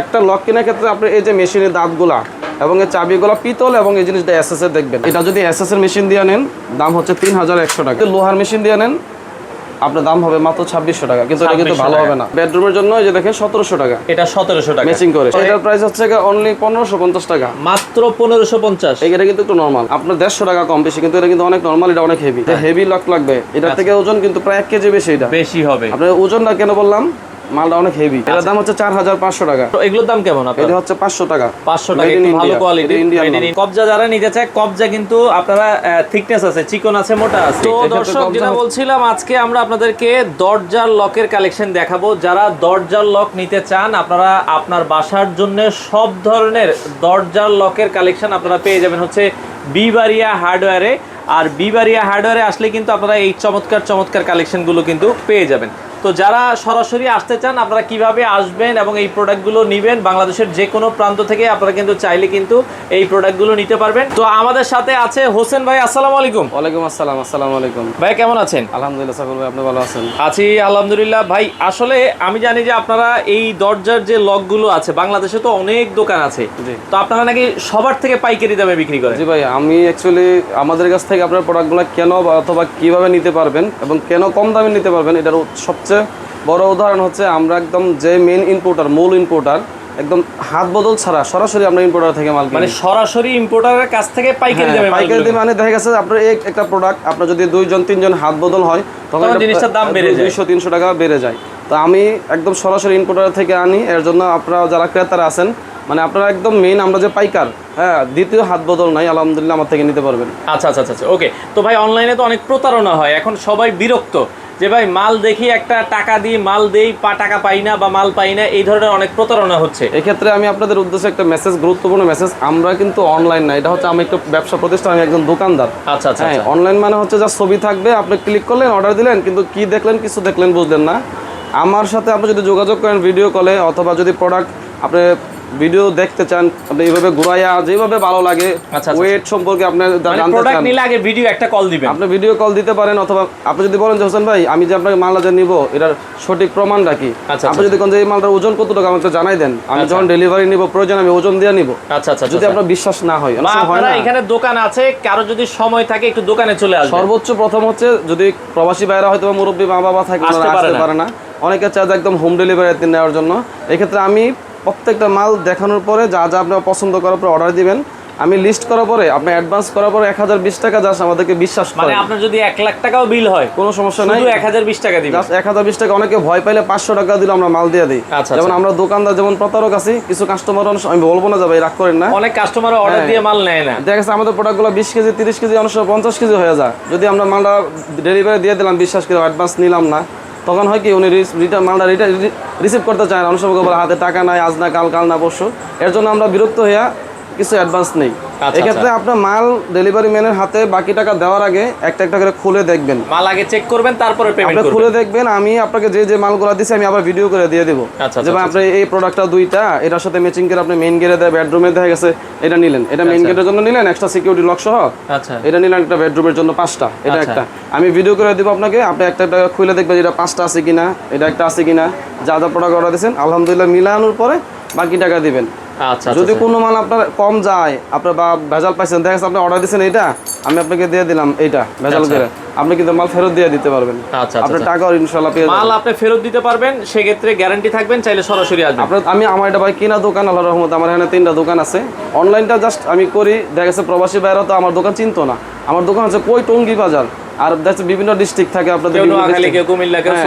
একটা লক কেনার ক্ষেত্রে আপনি এই যে মেশিনের দাঁতগুলা এবং এই চাবিগুলো পিতল এবং এই জিনিসটা এসএস এর দেখবেন। এটা যদি এসএস এর মেশিন দিয়ে নেন দাম হচ্ছে তিন হাজার একশো টাকা। লোহার মেশিন দিয়ে নেন আপনার দাম হবে মাত্র ছাব্বিশশো টাকা। কিন্তু এটা কিন্তু ভালো হবে না। বেডরুমের জন্য এই যে দেখেন সতেরোশো টাকা। এটা সতেরোশো টাকা। ম্যাচিং করে। এটার প্রাইস হচ্ছে অনলি পনেরোশো পঞ্চাশ টাকা। মাত্র পনেরোশো পঞ্চাশ। এটা কিন্তু একটু নর্মাল আপনার দেড়শো টাকা কম বেশি কিন্তু এটা কিন্তু অনেক নর্মাল এটা অনেক হেভি হেভি লক লাগবে। এটার থেকে ওজন কিন্তু প্রায় এক কেজি বেশি এটা। বেশি হবে। আপনার ওজনটা কেন বললাম? মালটা অনেক হেভি এটার দাম হচ্ছে চার হাজার পাঁচশো টাকা। তো এগুলোর দাম কেমন এটা হচ্ছে পাঁচশো টাকা। পাঁচশো টাকা একটু ভালো কোয়ালিটি মাল। কবজা যারা নিতে চায় কবজা কিন্তু আপনারা থিকনেস আছে চিকন আছে মোটা আছে। তো দর্শক যেটা বলছিলাম আজকে আমরা আপনাদেরকে দরজার লকের কালেকশন দেখাবো। যারা দরজার লক নিতে চান আপনারা আপনার বাসার জন্য সব ধরনের দরজার লকের কালেকশন আপনারা পেয়ে যাবেন হচ্ছে বিবারিয়া হার্ডওয়্যারে। আর বিবারিয়া হার্ডওয়্যারে আসলে কিন্তু আপনারা এই চমৎকার চমৎকার কালেকশনগুলো কিন্তু পেয়ে যাবেন। তো যারা সরাসরি আসতে চান আপনারা কীভাবে আসবেন এবং এই প্রোডাক্টগুলো নেবেন বাংলাদেশের যে কোনো প্রান্ত থেকে আপনারা কিন্তু চাইলে কিন্তু এই প্রোডাক্টগুলো নিতে পারবেন। তো আমাদের সাথে আছে হোসেন ভাই আসসালামু আলাইকুম। ওয়ালাইকুম আসসালাম আসসালামু আলাইকুম। ভাই কেমন আছেন? আলহামদুলিল্লাহ সাকুল ভাই আপনি ভালো আছেন? আছি আলহামদুলিল্লাহ। ভাই আসলে আমি জানি যে আপনারা এই দরজার যে লকগুলো আছে বাংলাদেশে তো অনেক দোকান আছে। তো আপনারা নাকি সবার থেকে পাইকারি দামে বিক্রি করেন? জি ভাই আমি অ্যাকচুয়ালি আমাদের কাছ থেকে আপনার প্রোডাক্টগুলো কেন অথবা কীভাবে নিতে পারবেন এবং কেন কম দামে নিতে পারবেন এটার উ- সবচেয়ে বড় উদাহরণ হচ্ছে আমরা একদম যে মেন ইম্পোর্টার মূল ইম্পোর্টার একদম হাত বদল ছাড়া সরাসরি আমরা ইম্পোর্টার থেকে মাল মানে সরাসরি ইম্পোর্টারের কাছ থেকে পাইকারি হ্যাঁ, দামে পাইকারি দামে মানে দেখা গেছে আপনার এই একটা প্রোডাক্ট আপনার যদি দুইজন তিনজন হাত বদল হয় তখন জিনিসটার দাম বেড়ে যায়। দুইশো তিনশো টাকা বেড়ে যায়। তো আমি একদম সরাসরি ইম্পোর্টার থেকে আনি এর জন্য আপনারা যারা ক্রেতারা আছেন মানে আপনারা একদম মেইন আমরা যে পাইকার হ্যাঁ দ্বিতীয় হাত বদল নাই আলহামদুলিল্লাহ আমার থেকে নিতে পারবেন। আচ্ছা আচ্ছা আচ্ছা ওকে তো ভাই অনলাইনে তো অনেক প্রতারণা হয় এখন সবাই বিরক্ত। যে ভাই মাল দেখি একটা টাকা দিয়ে মাল দেই পা টাকা পাই না বা মাল পাই না এই ধরনের অনেক প্রতারণা হচ্ছে। এক্ষেত্রে আমি আপনাদের উদ্দেশ্যে একটা মেসেজ গুরুত্বপূর্ণ মেসেজ আমরা কিন্তু অনলাইন না এটা হচ্ছে আমি একটা ব্যবসা প্রতিষ্ঠান আমি একজন দোকানদার। আচ্ছা আচ্ছা হ্যাঁ আচ্ছা। অনলাইন মানে হচ্ছে যা ছবি থাকবে আপনি ক্লিক করলেন অর্ডার দিলেন কিন্তু কি দেখলেন কিছু দেখলেন বুঝলেন না। আমার সাথে আপনি যদি যোগাযোগ করেন ভিডিও কলে অথবা যদি প্রোডাক্ট আপনি ভিডিও দেখতে চান আপনি এইভাবে ঘুরাইয়া যেভাবে ভালো লাগে আচ্ছা, ওয়েট সম্পর্কে আপনি জা- মানে জানতে প্রোডাক্ট চান নিলে আগে ভিডিও একটা কল দিবেন। আপনি ভিডিও কল দিতে পারেন অথবা আপনি যদি বলেন যে হোসেন ভাই আমি যে আপনাকে মালটা যে নিব এটার সঠিক প্রমাণ আচ্ছা, আপনি যদি কোন যে এই মালটার ওজন কতটুকু? আমাকে জানাই দেন। আমি আচ্ছা। যখন ডেলিভারি নিব প্রয়োজন আমি ওজন দিয়ে নিব। আচ্ছা আচ্ছা যদি আচ্ছা। আপনার বিশ্বাস না হয় হয় না। এখানে দোকান আছে কারও যদি সময় থাকে একটু দোকানে চলে আসবে সর্বোচ্চ প্রথম হচ্ছে যদি প্রবাসী ভাইরা হয়তো বা মুরব্বী মা বাবা থাকে আসতে পারে আসতে না। পারে না। অনেকে চায় একদম হোম ডেলিভারি নেওয়ার জন্য। এক্ষেত্রে আমি প্রত্যেকটা মাল দেখানোর পরে যা যা আপনার পছন্দ করার পরে অর্ডার দিবেন আমি লিস্ট করার পরে আপনি অ্যাডভান্স করার পরে এক হাজার বিশ টাকা জাস্ট আমাদেরকে বিশ্বাস মানে আপনার যদি এক লাখ টাকাও বিল হয় কোনো সমস্যা নাই। এক হাজার বিশ টাকা দিবেন। জাস্ট এক হাজার বিশ টাকা অনেকে ভয় পাইলে পাঁচশো টাকা দিলে আমরা মাল দিয়ে দিই। আচ্ছা, যেমন আচ্ছা। আমরা দোকানদার যেমন প্রতারক আছি কিছু কাস্টমার আমি বলব না যাবে রাগ করেন না। অনেক কাস্টমার অর্ডার হ্যাঁ। দিয়ে মাল নেয় না। দেখা গেছে আমাদের প্রোডাক্টগুলো বিশ কেজি তিরিশ কেজি অনেক সময় পঞ্চাশ কেজি হয়ে যায়। যদি আমরা মালটা ডেলিভারি দিয়ে দিলাম বিশ্বাস করে অ্যাডভান্স নিলাম না। তখন হয় কি উনি রিটার্ন মালটা রিটার্ন রিসিভ করতে চায় না। অনেক বলে, হাতে টাকা নাই, আজ না, কাল কাল না, পরশু। এর জন্য আমরা বিরক্ত হইয়া কিছু অ্যাডভান্স নেই। এক্ষেত্রে আপনার মাল ডেলিভারি ম্যানের হাতে বাকি টাকা দেওয়ার আগে একটা একটা করে খুলে দেখবেন। মাল আগে চেক করবেন তারপরে পেমেন্ট করবেন খুলে দেখবেন আমি আপনাকে যে যে মালগুলো দিছি আমি আবার ভিডিও করে দিয়ে দেবো। আচ্ছা, যে ভাই আপনি এই প্রোডাক্টটা দুইটা এটার সাথে ম্যাচিং করে আপনি মেইন গেটে দেয় বেডরুমে দেখা গেছে এটা নিলেন। এটা মেইন গেটের জন্য নিলেন এক্সট্রা সিকিউরিটি লক সহ? আচ্ছা। এটা নিলেন একটা বেডরুমের জন্য পাঁচটা এটা আচ্ছা। একটা। আমি ভিডিও করে দিব আপনাকে আপনি একটা একটা খুলে দেখবেন এটা পাঁচটা আছে কিনা এটা একটা আছে কিনা যা যা প্রোডাক্ট অর্ডার দিয়েছেন আলহামদুলিল্লাহ মিলানোর পরে বাকি টাকা দিবেন। আচ্ছা যদি কোনো মাল আপনার কম যায় আপনার বা ভেজাল পাইছেন দেখা আপনি অর্ডার দিয়েছেন এইটা আমি আপনাকে দিয়ে দিলাম এইটা ভেজাল করে। আপনি কিন্তু মাল ফেরত দিয়ে দিতে পারবেন। আচ্ছা আপনার আচ্ছা। টাকাও ইনশাল্লাহ পেয়ে মাল আপনি ফেরত দিতে পারবেন সেক্ষেত্রে গ্যারান্টি থাকবেন চাইলে সরাসরি আসবেন। আপনার আমি আমার এটা ভাই কিনা দোকান আল্লাহ রহমত আমার এখানে তিনটা দোকান আছে। অনলাইনটা জাস্ট আমি করি দেখা গেছে প্রবাসী বাইরে তো আমার দোকান চিনতো না। আমার দোকান হচ্ছে কই টঙ্গি বাজার। আর বিভিন্ন ডিস্ট্রিক্ট থাকে আপনাদের হ্যাঁ,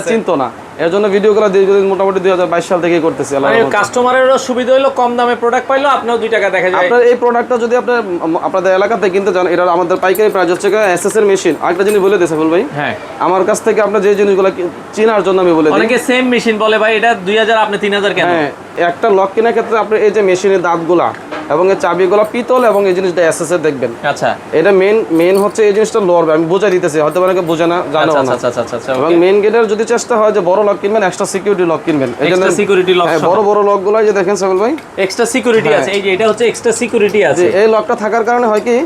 আছে। চিনতো না। এর জন্য ভিডিওগুলো দীর্ঘদিন মোটামুটি দুই হাজার বাইশ সাল থেকেই করতেছি আল্লাহ মানে কাস্টমারেরও সুবিধা হলো কম দামে প্রোডাক্ট পাইলো আপনার দুই টাকা দেখা যায়। আপনার এই প্রোডাক্টটা যদি আপনার আপনাদের এলাকাতে কিনতে চান এটা আমাদের পাইকারি প্রাইস হচ্ছে এসএস এর মেশিন আরেকটা জিনিস বলে দিয়েছে ভাই। হ্যাঁ। আমার কাছ থেকে আপনার যে জিনিসগুলো চেনার জন্য আমি বলে অনেকে সেম মেশিন বলে ভাই এটা দুই হাজার আপনি তিন হাজার কেন? হ্যাঁ একটা লক কেনার ক্ষেত্রে আপনি এই যে মেশিনের দাঁতগুলা এবং এই চাবিগুলা পিতল এবং এই জিনিসটা এসএস এর দেখবেন। আচ্ছা। এটা মেন মেন হচ্ছে এই জিনিসটা লড়বে। আমি বুঝাই দিতেছি হয়তো অনেকে বোঝে না জানো আচ্ছা না। আচ্ছা আচ্ছা আচ্ছা আচ্ছা এবং মেন গেটের যদি চেষ্টা হয় যে বড় লক কিনবেন এক্সট্রা সিকিউরিটি লক কিনবেন। এক্সট্রা সিকিউরিটি লক হ্যাঁ, বড় বড় লকগুলো যে দেখেন সকল ভাই। এক্সট্রা সিকিউরিটি আছে। এই যে এটা হচ্ছে এক্সট্রা সিকিউরিটি আছে। এই লকটা থাকার কারণে হয় কি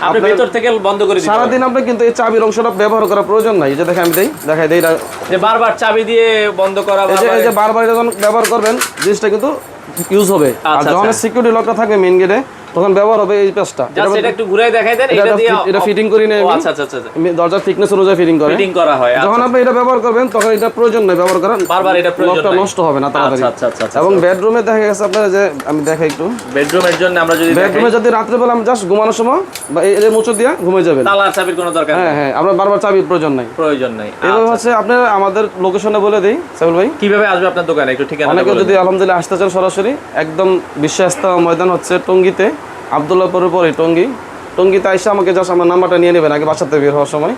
আপনি ভিতর থেকে বন্ধ করে দিতে সারাদিন আপনি কিন্তু এই চাবির অংশটা ব্যবহার করার প্রয়োজন নাই। এই যে দেখেন আমি দেই দেখাই দেই এটা যে বারবার চাবি দিয়ে বন্ধ করা এই যে বারবার- যখন ব্যবহার করবেন জিনিসটা কিন্তু ইউজ হবে আর আচ্ছা, যখন। সিকিউরিটি লকটা থাকবে মেইন গেটে তখন ব্যবহার হবে এই Just এটা একটু ঘুরাই দেখাই দেন এটা- দিয়ে এটা fitting করি আমি। আচ্ছা আচ্ছা আচ্ছা। দরজার থিকনেস অনুযায়ী ফিটিং করে। ফিটিং করা হয় যখন আপনি এটা ব্যবহার করবেন তখন এটা প্রয়োজন নেই ব্যবহার করার বারবার এটা প্রয়োজন নাই। নষ্ট হবে না তাড়াতাড়ি। আচ্ছা আচ্ছা আচ্ছা। এবং বেডরুমে দেখা গেছে আপনার যে আমি দেখাই একটু। বেডরুমের জন্য আমরা যদি বেডরুমে যদি রাত্রেবেলা আমি জাস্ট ঘুমানোর সময় বা এই যে মুচো দিয়ে ঘুমিয়ে যাবেন। তালার চাবির কোনো দরকার হ্যাঁ হ্যাঁ আমরা বারবার চাবির প্রয়োজন নাই। প্রয়োজন নাই। এভাবে হচ্ছে আপনার আমাদের লোকেশনে বলে দিই সাইবুল ভাই। কীভাবে আসবে আপনার দোকানে? একটু ঠিকানা অনেকে যদি আলহামদুলিল্লাহ আসতে চান সরাসরি একদম বিশ্ব ময়দান হচ্ছে টঙ্গিতে। আবদুল্লাহপুরের পরে টঙ্গি। টঙ্গিতে আইসা আমাকে জাস্ট আমার নাম্বারটা নিয়ে নেবেন আগে বাসাতে বের হওয়ার সময়।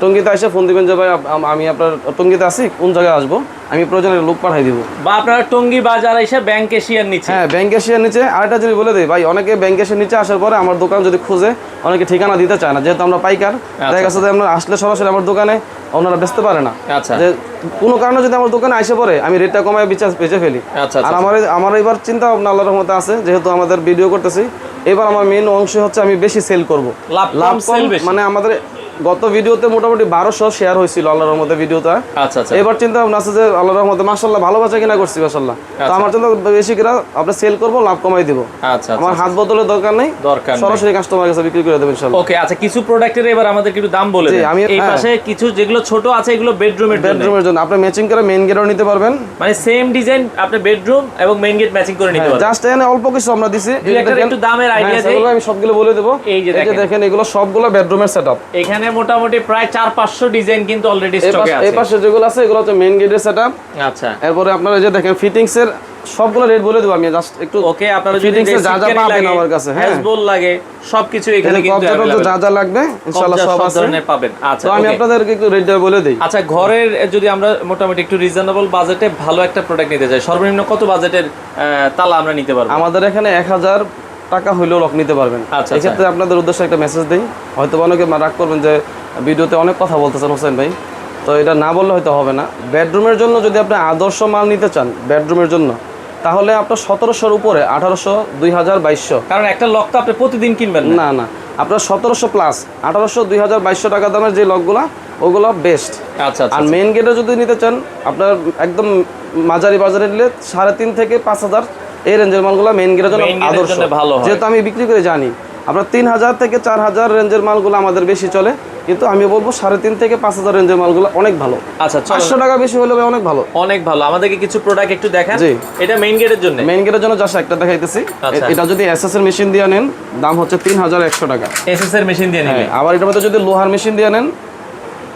টঙ্গিতে আইসা ফোন দিবেন যে ভাই আমি আপনার টঙ্গিতে আসি কোন জায়গায় আসব? আমি প্রয়োজনে লোক পাঠাই দিব। বা আপনারা টঙ্গি বাজার এসে ব্যাংক এশিয়ার নিচে। হ্যাঁ ব্যাংক এশিয়ার নিচে। আরেকটা জিনিস বলে দিই ভাই অনেকে ব্যাংক এশিয়ার নিচে আসার পরে আমার দোকান যদি খুঁজে অনেকে ঠিকানা দিতে চায় না। যেহেতু আমরা পাইকার দেখা গেছে যে আমরা আসলে সরাসরি আমার দোকানে ওনারা বেচতে পারে না। আচ্ছা। যে কোনো কারণে যদি আমার দোকানে আসে পরে আমি রেটটা কমায় বিচার বেঁচে ফেলি। আচ্ছা আর আচ্ছা। আমার আমার এবার চিন্তা ভাবনা আল্লাহর রহমতে আছে যেহেতু আমাদের ভিডিও করতেছি এবার আমার মেন অংশ হচ্ছে আমি বেশি সেল করব। লাভ লাভ মানে আমাদের গত ভিডিওতে মোটামুটি বারোশো শেয়ার হয়েছিল আল্লাহর রহমতে ভিডিওটা। আচ্ছা আচ্ছা। এবার চিন্তা ভাবনা আছে যে আল্লাহর রহমতে মাসাল্লাহ ভালো বাচ্চা কিনা করছি মাসাল্লাহ তো আমার চিন্তা বেশি কিনা আমরা সেল করব লাভ কমাই দিব। আচ্ছা আমার হাত বদলের দরকার নেই দরকার সরাসরি কাস্টমার কাছে বিক্রি করে দেবেন ওকে আচ্ছা কিছু প্রোডাক্টের এবার আমাদের একটু দাম বলে আমি- এই হ্যাঁ। পাশে কিছু যেগুলো ছোট আছে এগুলো বেডরুমের জন্য। বেডরুমের জন্য। আপনি ম্যাচিং করে মেইন গেটও নিতে পারবেন। মানে সেম ডিজাইন আপনি বেডরুম এবং মেইন গেট ম্যাচিং করে নিতে পারবেন। জাস্ট এখানে অল্প কিছু আমরা দিছি। একটু দামের হ্যাঁ, idea দেই। আমি সবগুলো বলে দেবো। এই যে দেখেন। দেখেন এগুলো সবগুলো বেডরুমের সেটআপ এখানে মোটামুটি প্রায় চার পাঁচশো ডিজাইন কিন্তু অলরেডি স্টকে পাশে- এই পাশে যেগুলো আছে এগুলো হচ্ছে মেইন গেটের সেটআপ আচ্ছা। এরপরে আপনারা যে দেখেন ফিটিংস এর সবগুলো রেট বলে দেবো আমি জাস্ট একটু ওকে আপনারা যদি এর যা যা পাবেন আমার কাছে, হ্যাঁ। হ্যাজবল লাগে সবকিছু এখানে এখানে কিন্তু টবজা যা যা লাগবে ইনশাআল্লাহ সব আছে। ধরনের পাবেন। আচ্ছা তো আমি আপনাদেরকে একটু রেটটা বলে দিই। আচ্ছা ঘরের যদি আমরা মোটামুটি একটু রিজনেবল বাজেটে ভালো একটা প্রোডাক্ট নিতে চাই সর্বনিম্ন কত বাজেটের তালা আমরা নিতে পারব? আমাদের এখানে এক হাজার টাকা হইলেও লক নিতে পারবেন। আচ্ছা, এক্ষেত্রে আপনাদের উদ্দেশ্যে একটা মেসেজ দিই। হয়তো অনেকে রাগ করবেন যে ভিডিওতে অনেক কথা বলতেছেন হোসেন ভাই। তো এটা না বললে হয়তো হবে না। বেডরুমের জন্য যদি আপনি আদর্শ মাল নিতে চান বেডরুমের জন্য তাহলে আপনার সতেরোশোর উপরে আঠারোশো দুই হাজার বাইশশো। কারণ একটা লক তো আপনি প্রতিদিন কিনবেন না। না আপনার সতেরোশো প্লাস আঠারোশো দুই হাজার বাইশশো টাকা দামের যে লকগুলো ওগুলো বেস্ট আচ্ছা আচ্ছা আর মেইন গেটে যদি নিতে চান আপনার একদম মাঝারি বাজারে নিলে সাড়ে তিন থেকে পাঁচ হাজার এই রেঞ্জের মালগুলো মেইন গেটের জন্য আদর্শ। ভালো হয়। যেহেতু আমি বিক্রি করে জানি আপনার তিন হাজার থেকে চার হাজার রেঞ্জের মালগুলো আমাদের বেশি চলে কিন্তু আমি বলব সাড়ে তিন থেকে পাঁচ হাজার রেঞ্জের মালগুলো অনেক ভালো। আচ্ছা পাঁচশো টাকা বেশি হলে অনেক ভালো। অনেক ভালো। আমাদেরকে কিছু প্রোডাক্ট একটু দেখান। জি। এটা মেইন গেটের জন্য? মেইন গেটের জন্য জাস্ট একটা দেখাইতেছি। আচ্ছা। এটা যদি এসএস এর মেশিন দিয়ে নেন দাম হচ্ছে তিন হাজার একশো টাকা। এসএস এর মেশিন দিয়ে নিবে হ্যাঁ আবার এটার মধ্যে যদি লোহার মেশিন দিয়ে নেন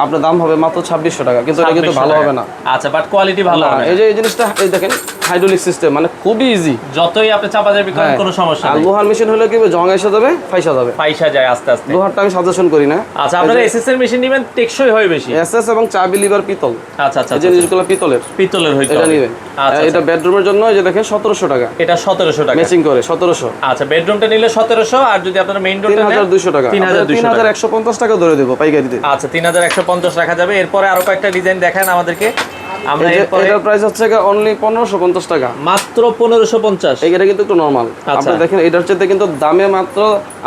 আপনার দাম হবে মাত্র ছাব্বিশশো টাকা কিন্তু এটা কিন্তু ভালো হবে না। আচ্ছা বাট কোয়ালিটি ভালো এই যে এই জিনিসটা এই দেখেন হাইড্রোলিক সিস্টেম মানে খুবই ইজি যতই আপনি চাপা যাবি করেন কোনো সমস্যা নেই। লোহার মেশিন হলে কি জং এসে যাবে ফাইসা যাবে। পয়সা যায় আস্তে আস্তে। লোহারটা আমি সাজেশন করি না। আচ্ছা আপনারা এসএস এর মেশিন নেবেন টেকসই হয় বেশি। এসএস এবং চাবি লিভার পিতল। আচ্ছা আচ্ছা এই আচ্ছা। জিনিসগুলো পিতলের। পিতলের হইতে এটা। নিবেন। আচ্ছা এটা বেডরুমের জন্য এই যে দেখেন সতেরোশো টাকা। এটা সতেরোশো টাকা। ম্যাচিং করে সতেরোশো। আচ্ছা বেডরুমটা নিলে সতেরোশো আর যদি আপনারা মেইন ডোরটা নেন দুইশো টাকা। তিন হাজার তিন দুইশো হাজার টাকা ধরে দেবো পাইকারিতে। আচ্ছা তিন হাজার একশো পঞ্চাশ রাখা যাবে। এরপরে আরও কয়েকটা ডিজাইন দেখান আমাদেরকে। আমরা এটার প্রাইস হচ্ছে অনলি পনেরোশো পঞ্চাশ টাকা। মাত্র পনেরোশো পঞ্চাশ। এইটা কিন্তু একটু নর্মাল আচ্ছা। আপনি দেখেন এটার চেয়ে কিন্তু দামে মাত্র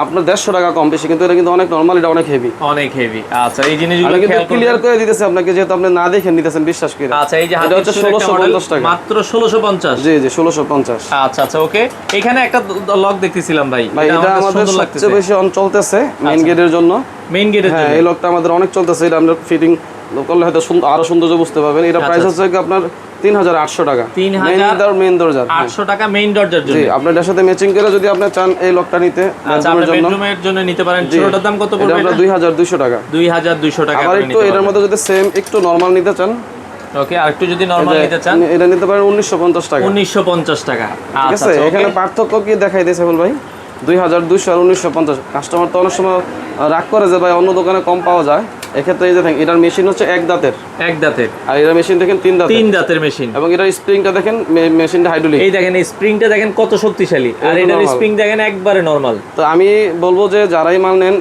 আপনার দেড়শো টাকা কম বেশি কিন্তু এটা কিন্তু অনেক নর্মাল এটা অনেক হেভি অনেক হেভি আচ্ছা এই জিনিসগুলো কিন্তু ক্লিয়ার করে দিতেছি আপনাকে যেহেতু আপনি না দেখে নিতেছেন বিশ্বাস করে। আচ্ছা এই যে এটা হচ্ছে ষোলোশো পঞ্চাশ টাকা। মাত্র ষোলোশো পঞ্চাশ। জি জি ষোলোশো পঞ্চাশ। আচ্ছা আচ্ছা ওকে। এখানে একটা লক দেখতেছিলাম ভাই। ভাই এটা আমাদের সবচেয়ে বেশি অন চলতেছে মেইন আচ্ছা। গেটের জন্য। মেইন গেটের হ্যাঁ জন্য। এই লকটা আমাদের অনেক চলতেছে এটা আমরা ফিটিং করলে হয়তো আরও সৌন্দর্য বুঝতে পারবেন। এটা আচ্ছা, প্রাইস হচ্ছে আপনার তিন হাজার আটশো টাকা। 3,000 মেইন দরজা। আটশো টাকা মেইন দরজার জন্য। আপনার এটার সাথে ম্যাচিং করে যদি আপনি চান এই লকটা নিতে আচ্ছা bedroom এর জন্য। বেডরুমের জন্য নিতে পারেন। ছোটটার দাম কত পড়বে দুই হাজার দুইশো টাকা। দুই হাজার দুইশো টাকা আবার একটু এটার মধ্যে যদি সেম একটু নর্মাল নিতে চান। ওকে আর একটু যদি নরমাল নিতে চান। এটা নিতে পারেন উনিশশো পঞ্চাশ টাকা। উনিশশো পঞ্চাশ টাকা। ঠিক আচ্ছা আছে? আচ্ছা, এখানে পার্থক্য কি দেখাই দিয়েছে বল ভাই? দুই হাজার দুইশো আর উনিশশো পঞ্চাশ। কাস্টমার তো অনেক সময় রাগ করে যে ভাই অন্য দোকানে কম পাওয়া যায়। এক্ষেত্রে এই যে দেখেন এটার মেশিন হচ্ছে এক দাঁতের। এক দাঁতের। আর এটার মেশিন দেখেন তিন দাঁতের। তিন দাঁতের মেশিন এবং এটার স্প্রিংটা দেখেন মেশিনটা হাইড্রোলিক এই দেখেন এই স্প্রিংটা দেখেন কত শক্তিশালী। আর এটার স্প্রিং দেখেন একবারে নরমাল তো আমি বলব যে যারাই মাল নেন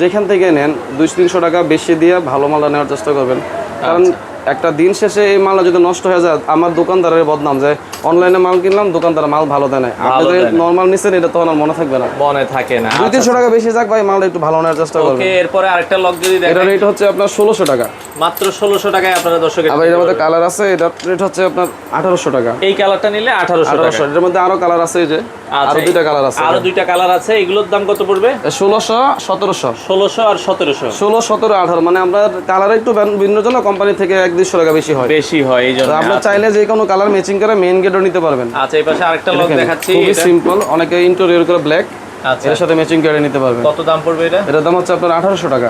যেখান থেকে নেন দুই তিনশো টাকা বেশি দিয়ে ভালো মালটা নেওয়ার চেষ্টা করবেন। কারণ একটা দিন শেষে এই মালটা যদি নষ্ট হয়ে যায় আমার দোকানদারের বদনাম যে অনলাইনে মাল কিনলাম দোকানদার মাল ভালো দেয় না আপনি যদি। নর্মাল নিচ্ছেন এটা তখন আর মনে থাকবে না। মনে থাকে না। দুই তিনশো টাকা বেশি যাক ভাই মালটা একটু ভালো নেওয়ার চেষ্টা ওকে এরপরে আরেকটা লক যদি দেখেন। এটা রেট হচ্ছে আপনার ষোলোশো টাকা। মাত্র ষোলোশো টাকায় আপনারা দর্শকের আবার এটার মধ্যে কালার আছে এটা রেট হচ্ছে আপনার আঠারোশো টাকা। এই কালারটা নিলে আঠারোশো টাকা। এটার মধ্যে আরও কালার আছে এই যে আচ্ছা, আরও দুইটা কালার আছে। আরও দুইটা কালার আছে এগুলোর দাম কত পড়বে? ষোলোশো সতেরোশো। ষোলোশো আর সতেরোশো। ষোলো সতেরো আঠারো মানে আমরা কালার একটু ভিন্ন- ভিন্ন জন্য কোম্পানি থেকে দুইশো টাকা বেশি হয়। বেশি হয় এই জন্য আপনার চাইলে যে কোনো কালার ম্যাচিং করে মেইন গেটও নিতে পারবেন। আচ্ছা এই পাশে আরেকটা লক দেখাচ্ছি খুবই সিম্পল অনেকে ইন্টেরিয়র করে ব্ল্যাক আচ্ছা। এর সাথে ম্যাচিং করে নিতে পারবেন। কত দাম পড়বে এটা? এটার দাম হচ্ছে আপনার আঠারোশো টাকা।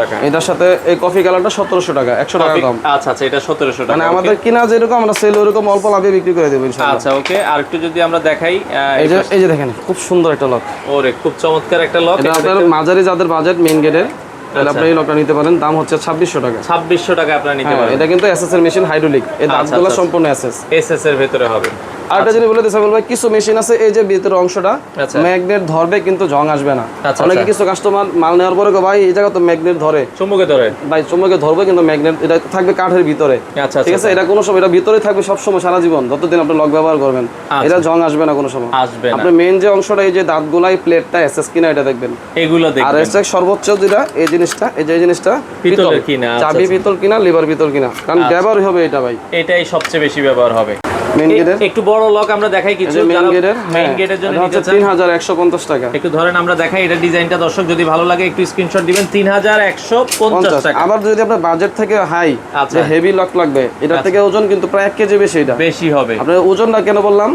টাকা। এটার সাথে এই কফি কালারটা সতেরোশো টাকা একশো টাকা কম আচ্ছা আচ্ছা এটা সতেরোশো টাকা মানে আমাদের কিনা যেরকম আমরা সেল ওরকম অল্প লাভে বিক্রি করে দেবো ইনশাআল্লাহ। আচ্ছা ওকে আর একটু যদি আমরা দেখাই এই যে এই যে দেখেন খুব সুন্দর একটা লক ওরে খুব চমৎকার একটা লক এটা আপনার মাঝারি যাদের বাজেট মেইন গেটের তাহলে আপনি এই লকটা নিতে পারেন। দাম হচ্ছে ছাব্বিশশো টাকা। ছাব্বিশশো টাকা আপনারা নিতে হ্যাঁ, পারেন এটা কিন্তু এসএস এর মেশিন হাইড্রোলিক এই দাঁতগুলো এস সম্পূর্ণ এসএস এসএস এর ভেতরে হবে। আরেকটা জিনিস বলে দিতে ভাই কিছু মেশিন আছে এই যে ভিতরে অংশটা আচ্ছা। ম্যাগনেট ধরবে কিন্তু জং আসবে না। আচ্ছা, অনেকে আচ্ছা। কিছু কাস্টমার মাল নেওয়ার পরে ভাই এই জায়গা তো ম্যাগনেট ধরে। চুম্বকে ধরে। ভাই চুম্বকে ধরবে কিন্তু ম্যাগনেট এটা থাকবে কাঠের ভিতরে। আচ্ছা ঠিক আচ্ছা। আছে এটা কোনো সময় এটা ভিতরে থাকবে সব সময় সারা জীবন। যতদিন আপনি লক ব্যবহার করবেন এটা জং আসবে না কোনো সময়। আসবে না। আপনি মেইন যে অংশটা এই যে দাঁতগুলাই প্লেটটা এসএস কিনা এটা দেখবেন। এগুলো আর এসএস সর্বোচ্চ যেটা এই জিনিসটা এই যে এই জিনিসটা পিতল। কিনা, আচ্ছা, চাবি পিতল কিনা লিভার পিতল কিনা। কারণ ব্যবহার হবে এটা ভাই। এটাই সবচেয়ে বেশি ব্যবহার হবে। মেইন গেটের একটু বড় লক আমরা দেখাই কিছু মেইন গেটের মেইন গেটের জন্য নিতে চান তিন হাজার একশো পঞ্চাশ টাকা। একটু ধরেন আমরা দেখাই এটা ডিজাইনটা দর্শক যদি ভালো লাগে একটু স্ক্রিনশট দিবেন তিন হাজার একশো পঞ্চাশ পঞ্চাশ। টাকা। আবার যদি আপনার বাজেট থেকে হাই আচ্ছা। যে হেভি লক লাগবে এটার থেকে ওজন কিন্তু প্রায় এক কেজি বেশি এটা। বেশি হবে। আপনার ওজনটা কেন বললাম?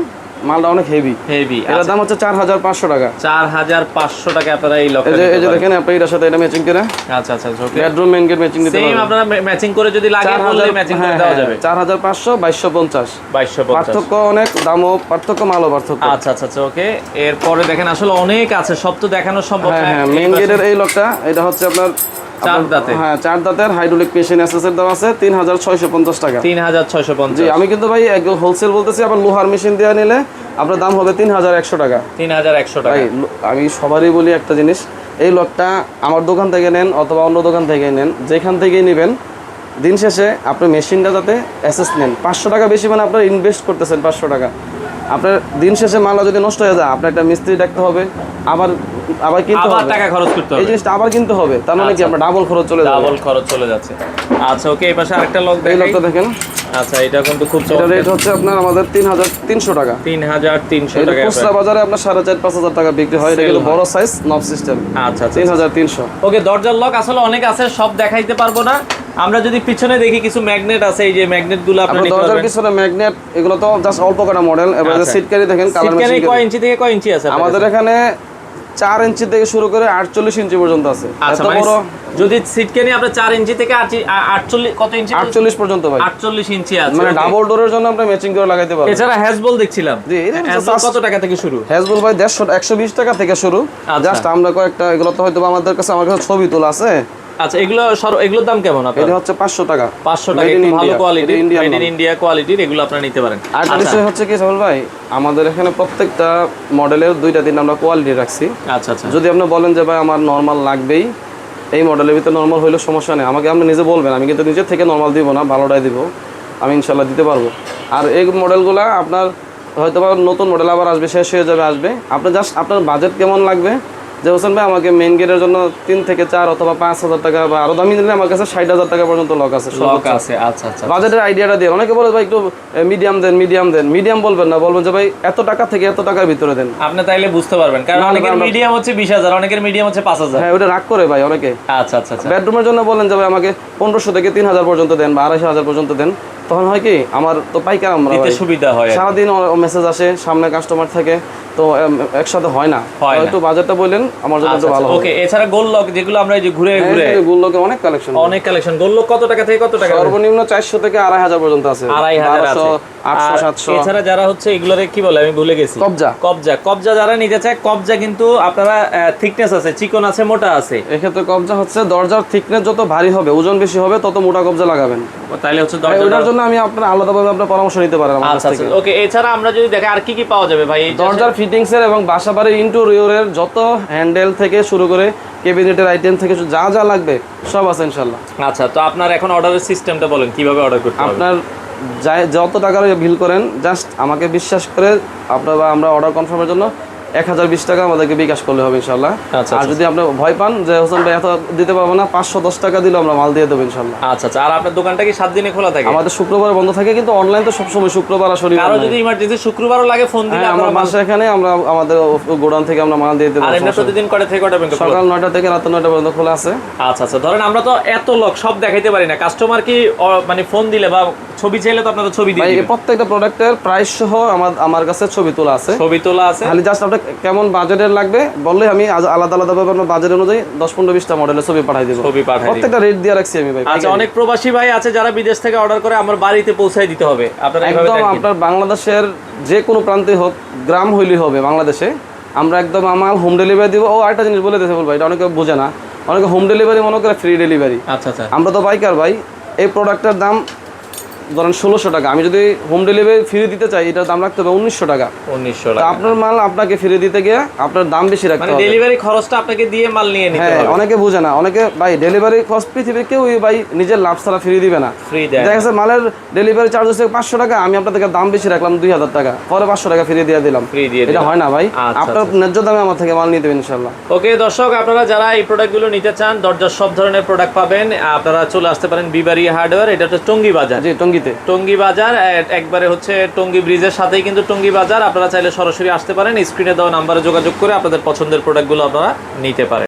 মালটা অনেক হেভি হেভি এটার দাম হচ্ছে চার হাজার পাঁচশো টাকা। চার হাজার পাঁচশো টাকা আপনারা এই লক এই যে দেখেন আপনি এটার সাথে এটা ম্যাচিং করে। আচ্ছা আচ্ছা বেডরুম মেইন গেট ম্যাচিং দিতে সেম আপনারা ম্যাচিং করে যদি লাগে বললে ম্যাচিং করে হ্যাঁ, দেওয়া হ্যাঁ, যাবে। চার হাজার পাঁচশো বাইশশো পঞ্চাশ। বাইশশো পার্থক্য অনেক দামও পার্থক্য মালও পার্থক্য। আচ্ছা আচ্ছা আচ্ছা ওকে এরপরে দেখেন আসলে অনেক আছে সব তো দেখানো সম্ভব। হ্যাঁ না হ্যাঁ গেটের এই লকটা এটা হচ্ছে আপনার। হ্যাঁ চার দাঁতের হাইড্রোলিক মেশিন এসএসের দাম আছে তিন হাজার ছয়শো পঞ্চাশ টাকা। তিন হাজার ছয়শো জি পঞ্চাশ আমি কিন্তু ভাই হোলসেল বলতেছি আবার লোহার মেশিন দিয়ে নিলে আপনার দাম হবে তিন হাজার একশো টাকা। তিন হাজার একশো টাকা। ভাই আমি সবারই বলি একটা জিনিস এই লকটা আমার দোকান থেকে নেন অথবা অন্য দোকান থেকে নেন যেখান থেকেই নেবেন দিন শেষে আপনি মেশিনটা যাতে অ্যাসেস নেন। পাঁচশো টাকা বেশি মানে আপনার ইনভেস্ট করতেছেন পাঁচশো টাকা। আপনার দিন শেষে মালটা যদি নষ্ট হয়ে যায় আপনার একটা মিস্ত্রি ডাকতে হবে আবার আবার কিনতে আবার টাকা খরচ করতে হবে। এই জিনিসটা আবার কিনতে হবে তার মানে কি আপনার ডাবল খরচ চলে যাবে। ডাবল খরচ চলে যাচ্ছে। আচ্ছা ওকে এই পাশে আরেকটা লক দেখাই। লকটা দেখেন। আচ্ছা এটা কিন্তু খুব এটা রেট হচ্ছে আপনার আমাদের তিন হাজার তিনশো টাকা। তিন হাজার তিনশো এটা টাকা খুচরা বাজারে আপনার সাড়ে চার পাঁচ হাজার টাকা বিক্রি হয়। এটা কিন্তু বড় সাইজ নব সিস্টেম আচ্ছা আচ্ছা তিন হাজার তিনশো। ওকে দরজার লক আসলে অনেক আছে সব দেখাইতে পারব না। আমরা যদি পিছনে দেখি কিছু ম্যাগনেট আছে এই যে ম্যাগনেটগুলো আপনি আপনার দরজার পিছনে ম্যাগনেট এগুলো তো জাস্ট অল্প কটা মডেল এবার আচ্ছা। সিটকারি দেখেন কালার মেশিন কয় ইঞ্চি থেকে কয় ইঞ্চি আছে আমাদের এখানে চার ইঞ্চি থেকে শুরু করে আটচল্লিশ ইঞ্চি পর্যন্ত আছে। আচ্ছা এত মানে বড় যদি সিটকানি আপনার চার ইঞ্চি থেকে আটচল্লিশ কত ইঞ্চি আটচল্লিশ পর্যন্ত ভাই। আটচল্লিশ ইঞ্চি আছে মানে ডাবল ডোরের জন্য আমরা ম্যাচিং করে লাগাইতে পারব এছাড়া হ্যাজবল দেখছিলাম। কত টাকা থেকে শুরু? হ্যাজবল ভাই দেড়শো একশো বিশ টাকা থেকে শুরু। আচ্ছা। জাস্ট আমরা কয়েকটা এগুলো তো হয়তো আমাদের কাছে আমার কাছে ছবি তোলা আছে। আচ্ছা এগুলো সর- এগুলোর দাম কেমন আপনার? এটা হচ্ছে পাঁচশো টাকা। পাঁচশো টাকা Made একটু ভালো কোয়ালিটি মেড ইন ইন্ডিয়া কোয়ালিটির এগুলো আপনারা নিতে পারেন। আর আচ্ছা। বিষয় হচ্ছে কি সাবল ভাই আমাদের এখানে প্রত্যেকটা মডেলের দুইটা দিন আমরা কোয়ালিটি রাখছি। আচ্ছা আচ্ছা। যদি আপনি বলেন যে ভাই আমার নর্মাল লাগবেই এই মডেলের ভিতরে নর্মাল হইলে সমস্যা নেই। আমাকে আপনি নিজে বলবেন আমি কিন্তু নিজের থেকে নর্মাল দিব না ভালোটাই দিব। আমি ইনশাল্লাহ দিতে পারব। আর এই মডেলগুলো আপনার হয়তো বা নতুন মডেল আবার আসবে শেষ হয়ে যাবে আসবে। আপনার জাস্ট আপনার বাজেট কেমন লাগবে যে হোসেন ভাই আমাকে মেইন গেটের জন্য তিন থেকে চার অথবা পাঁচ হাজার টাকা বা আরও দামি নিলে আমার কাছে ষাট হাজার টাকা পর্যন্ত লক আছে লক আছে আচ্ছা আচ্ছা বাজেটের আইডিয়াটা দিয়ে। অনেকে বলে ভাই একটু মিডিয়াম দেন মিডিয়াম দেন। মিডিয়াম বলবেন না বলবেন যে ভাই এত টাকা থেকে এত টাকার ভিতরে দেন। আপনি তাইলে বুঝতে পারবেন। কারণ অনেকের মিডিয়াম হচ্ছে বিশ হাজার অনেকের মিডিয়াম হচ্ছে পাঁচ হাজার। হ্যাঁ ওটা রাগ করে ভাই অনেকে। আচ্ছা আচ্ছা আচ্ছা। বেডরুমের জন্য বলেন যে ভাই আমাকে পনেরোশো থেকে তিন হাজার পর্যন্ত দেন বা আড়াইশো হাজার পর্যন্ত দেন। তখন হয় কি আমার তো পাইকার আমরা সুবিধা হয় সারাদিন মেসেজ আসে সামনে কাস্টমার থাকে। তো একসাথে হয় না। একটু বাজেটটা বললেন আমার জন্য একটু ভালো ওকে এছাড়া গোল লক যেগুলো আমরা এই যে ঘুরে হ্যাঁ, ঘুরে এই গুলোকে অনেক কালেকশন অনেক কালেকশন গোল লক কত টাকা থেকে কত টাকা সর্বনিম্ন চারশো থেকে আড়াই হাজার পর্যন্ত আছে। আড়াই হাজার আছে। বারোশো, আটশো আর সাতশো। এছাড়া যারা হচ্ছে এগুলোরে কি বলে? আমি ভুলে গেছি। কবজা। কবজা। কবজা যারা নিতে চায় কবজা কিন্তু আপনারা থিকনেস আছে চিকন আছে মোটা আছে। এক্ষেত্রে কবজা হচ্ছে দরজার থিকনেস যত ভারী হবে ওজন বেশি হবে তত মোটা কবজা লাগাবেন। তাহলে হচ্ছে দরজা ওটার জন্য আমি আপনার আলাদাভাবে আপনার পরামর্শ নিতে পারেন আমার কাছ আচ্ছা আচ্ছা। থেকে ওকে এছাড়া আমরা যদি দেখি আর কি কি পাওয়া যাবে ভাই? দরজার ফিটিংসের এবং বাসা বাড়ির ইন্টেরিয়রের যত হ্যান্ডেল থেকে শুরু করে ক্যাবিনেটের আইটেম থেকে যা যা লাগবে সব আছে ইনশাল্লাহ আচ্ছা তো আপনার এখন অর্ডারের সিস্টেমটা বলেন কীভাবে অর্ডার করতে হবে? আপনার যাই যত টাকার বিল করেন জাস্ট আমাকে বিশ্বাস করে আপনারা আমরা অর্ডার কনফার্মের জন্য এক হাজার বিশ টাকা আমাদেরকে বিকাশ করলে হবে ইনশাল্লাহ আচ্ছা, আর যদি আপনি ভয় পান যে হোসেন ভাই এত দিতে পারব না পাঁচশো দশ টাকা দিলে আমরা মাল দিয়ে দেবো ইনশাল্লাহ আচ্ছা আচ্ছা। আর আপনার দোকানটা কি সাত দিনে খোলা থাকে? আমাদের শুক্রবার বন্ধ থাকে কিন্তু অনলাইন তো সবসময় শুক্রবার আর শনিবার কারও যদি ইমার্জেন্সি শুক্রবারও লাগে ফোন দিলে হ্যাঁ, বাসা এখানে আমরা আমাদের গোডাউন থেকে আমরা মাল দিয়ে দেবো আর এমনি প্রতিদিন কটা থেকে কটা পর্যন্ত সকাল নয়টা থেকে রাত নয়টা পর্যন্ত খোলা আছে। আচ্ছা আচ্ছা। ধরেন আমরা তো এত লোক সব দেখাইতে পারি না। কাস্টমার কি মানে ফোন দিলে বা ছবি চাইলে তো আপনাদের ছবি দিয়ে। প্রত্যেকটা প্রোডাক্টের প্রাইস সহ আমার আমার কাছে ছবি তোলা আছে। ছবি তোলা আছে। খালি জাস্ট আপনার কেমন বাজেটের লাগবে? বললে আমি আলাদা আলাদা ভাবে আপনার বাজেট অনুযায়ী দশ পনেরো বিশটা মডেলের ছবি পাঠাই দেবো। ছবি পাঠাই প্রত্যেকটা রেট দিয়ে রাখছি আমি ভাই আচ্ছা অনেক প্রবাসী ভাই আছে যারা বিদেশ থেকে অর্ডার করে আমার বাড়িতে পৌঁছায় দিতে হবে। আপনারা এইভাবে একদম আপনার বাংলাদেশের যে কোনো প্রান্তে হোক গ্রাম হইলেই হবে বাংলাদেশে। আমরা একদম আমার হোম ডেলিভারি দিব। ও আরেকটা জিনিস বলে দিতে বলব এটা অনেকে বোঝে না। অনেকে হোম ডেলিভারি মনে করে ফ্রি ডেলিভারি আচ্ছা আচ্ছা। আমরা তো বাইকার ভাই এই প্রোডাক্টের দাম ধরেন ষোলোশো টাকা। আমি যদি হোম ডেলিভারি ফ্রি দিতে চাই এটার দাম রাখতে হবে উনিশশো টাকা। উনিশশো টাকা। আপনার মাল আপনাকে ফ্রি দিতে গিয়ে আপনার দাম বেশি রাখতে মানে হবে। ডেলিভারি খরচটা আপনাকে দিয়ে মাল নিয়ে নিতে হ্যাঁ হবে। অনেকে বুঝে না। অনেকে ভাই ডেলিভারি কস্ট পৃথিবীর কেউ ভাই নিজের লাভ ছাড়া ফ্রি দিবে না। ফ্রি দেয় দেখা যাচ্ছে মালের ডেলিভারি চার্জ হচ্ছে পাঁচশো টাকা আমি আপনাদেরকে দাম বেশি রাখলাম দুই হাজার টাকা। পরে পাঁচশো টাকা ফ্রি দিয়ে দিলাম। ফ্রি দিয়ে এটা হয় না ভাই। আচ্ছা, আপনার ন্যায্য দামে আমার থেকে মাল নিয়ে দেবেন ইনশাল্লাহ ওকে দর্শক আপনারা যারা এই প্রোডাক্টগুলো নিতে চান দরজার সব ধরনের প্রোডাক্ট পাবেন। আপনারা চলে আসতে পারেন বিবারি হার্ডওয়্যার এটা হচ্ছে টঙ্গী বাজার। জি টঙ্গিতে? টঙ্গী বাজার একবারে হচ্ছে টঙ্গী ব্রিজের সাথেই কিন্তু টঙ্গি বাজার। আপনারা চাইলে সরাসরি আসতে পারেন। স্ক্রিনে দেওয়া নাম্বারে যোগাযোগ করে আপনাদের পছন্দের প্রোডাক্টগুলো আপনারা নিতে পারেন।